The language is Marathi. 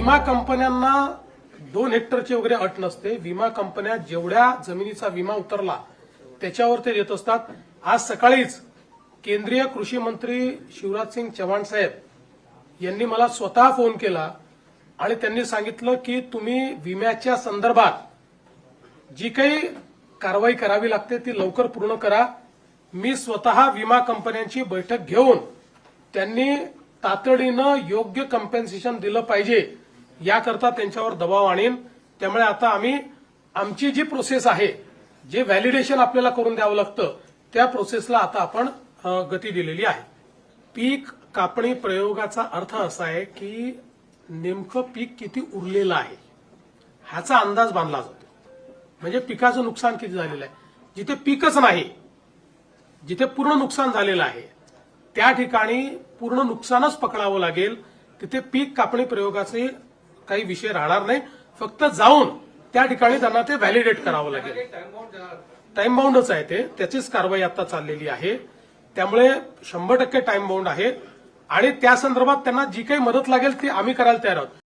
विमा कंपन्यांना दोन हेक्टरची वगैरे अट नसते. विमा कंपन्या जेवढ्या जमिनीचा विमा उतरला त्याच्यावर ते देत असतात. आज सकाळीच केंद्रीय कृषी मंत्री शिवराज सिंग चव्हाण साहेब यांनी मला स्वतः फोन केला आणि त्यांनी सांगितलं की तुम्ही विम्याच्या संदर्भात जी काही कारवाई करावी लागते ती लवकर पूर्ण करा. मी स्वतः विमा कंपन्यांची बैठक घेऊन त्यांनी तातडीनं योग्य कम्पेन्सेशन दिलं पाहिजे. याकरता त्यांच्यावर दबाव आणीन. त्यामुळे आता आम्ही आमची जी प्रोसेस आहे जे व्हॅलिडेशन आपल्याला करून द्यावं लागतं त्या प्रोसेसला आता आपण गती दिलेली आहे. पीक कापणी प्रयोगाचा अर्थ असा आहे की नेमकं पीक किती उरलेलं आहे ह्याचा अंदाज बांधला जातो. म्हणजे पिकाचं नुकसान किती झालेलं आहे. जिथे पीकच नाही जिथे पूर्ण नुकसान झालेलं आहे त्या ठिकाणी पूर्ण नुकसानच पकडावं लागेल. तिथे पीक कापणी प्रयोगाचे काही विषय राहणार नाही. फक्त जाऊन त्या ठिकाणी त्यांना ते व्हॅलिडेट करावं लागेल. टाइम बाउंडच आहे ते. त्याचीच कारवाई आता चाललेली आहे. त्यामुळे शंभर टक्के टाइम बाउंड आहे. आणि त्या संदर्भात त्यांना जी काही मदत लागेल ती आम्ही करायला तयार आहोत.